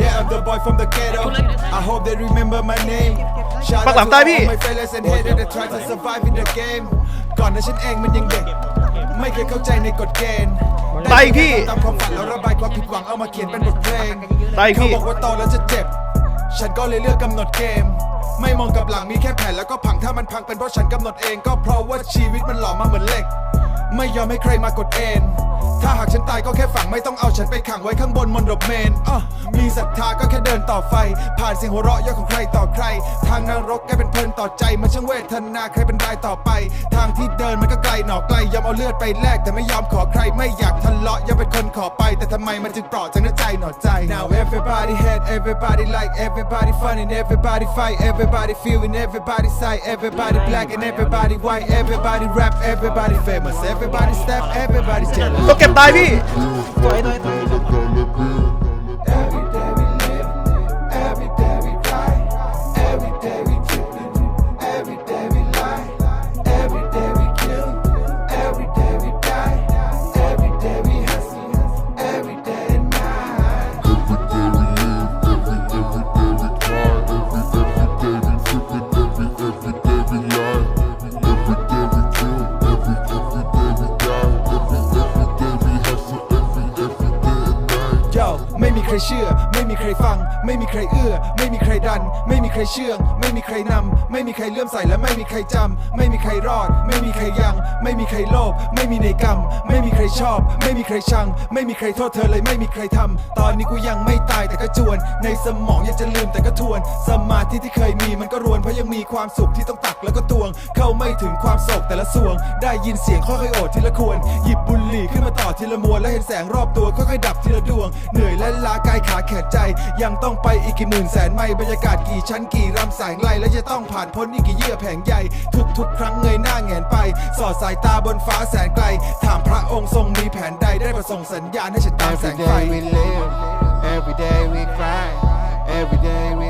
Yeah I'm the boy from the ghetto I hope they remember my name Shout ปักหลั out ง to ใต้ all พี่ my fellas and haters that try to survive in the game ก่อนนั้นฉันเองมันยังเด็ก ไม่เคยเข้าใจในกฎเกณฑ์ตายอีกพี่ ตามความฝันแล้วระบายความผิดหวังเอามาเขียนเป็นบทเพลงตายอีกเขาพี่บอกว่าโตแล้วจะเจ็บ ฉันก็เลยเลือกกำหนดเกม ไม่มองกลับหลังมีแค่แผนแล้วก็พังถ้ามันพังเป็นเพราะฉันกำหนดเอง ก็เพราะว่าชีวิตมันหล่อมาเหมือนเหล็ก ไม่ยอมให้ใครมากดเอนถ้าหากฉันตายก็แค่ฝังไม่ต้องเอาฉันไปขังไว้ข้างบนมนดบเมนอะมีศรัทธาก็แค่เดินต่อไฟ ผ่านเสียงหัวเราะเยอะของใครต่อใคร ทางนรกกลายเป็นเพลินต่อใจ มันช่างเวทนาใครเป็นรายต่อไป ทางที่เดินมันก็ไกลหนอไกลยอมเอาเลือดไปแลกแต่ไม่ยอมขอใครไม่อยากทะเลาะยังเป็นคนขอไป แต่ทำไมมันจึงเปราะจากน้ใจหนอใจ Now everybody hate everybody like everybody fun and everybody fight everybody feeling everybody sight everybody black and everybody white everybody rap everybody famous everybody step everybody jealous ตัวเก็บตายพี่ Every ใครเชื่อ ไม่มีใครฟัง ไม่มีใครเอื้อ ไม่มีใครดัน ไม่มีใครเชื่อง ไม่มีใครนำ ไม่มีใครเลื่อมใสและไม่มีใครจำ ไม่มีใครรอด ไม่มีใครยัง ไม่มีใครโลภ ไม่มีในกรรม ไม่มีใครชอบ ไม่มีใครชัง ไม่มีใครโทษเธอเลยไม่มีใครทำ ตอนนี้กูยังไม่ตายแต่ก็จวน ในสมองอยากจะลืมแต่ก็ทวน สมาธิที่เคยมีมันก็รวนเพราะยังมีความสุขที่ต้องตักแล้วก็ตวง เข้าไม่ถึงความโศกแต่ละสวง ได้ยินเสียงค่อยๆโอดทีละควร หยิบบุหรี่ขึ้นมาต ทีละมวนและเห็นแสงรอบตัวค่อยๆดับทีละดวง เหนื่อยและล้ากายขาแขนใจ ยังต้องไปอีกกี่หมื่นแสนไมล์บรรยากาศกี่ชั้นกี่รำแสงไล่และจะต้องผ่านพ้นอีกกี่เยื่อแผงใหญ่ทุกๆ ครั้งเงยหน้าแงนไป สอดสายตาบนฟ้าแสนไกล ถามพระองค์ทรงมีแผนใดได้ประส่งสัญญาณให้ฉันตามแส Every งไฟ day we live, every day we cry, every day we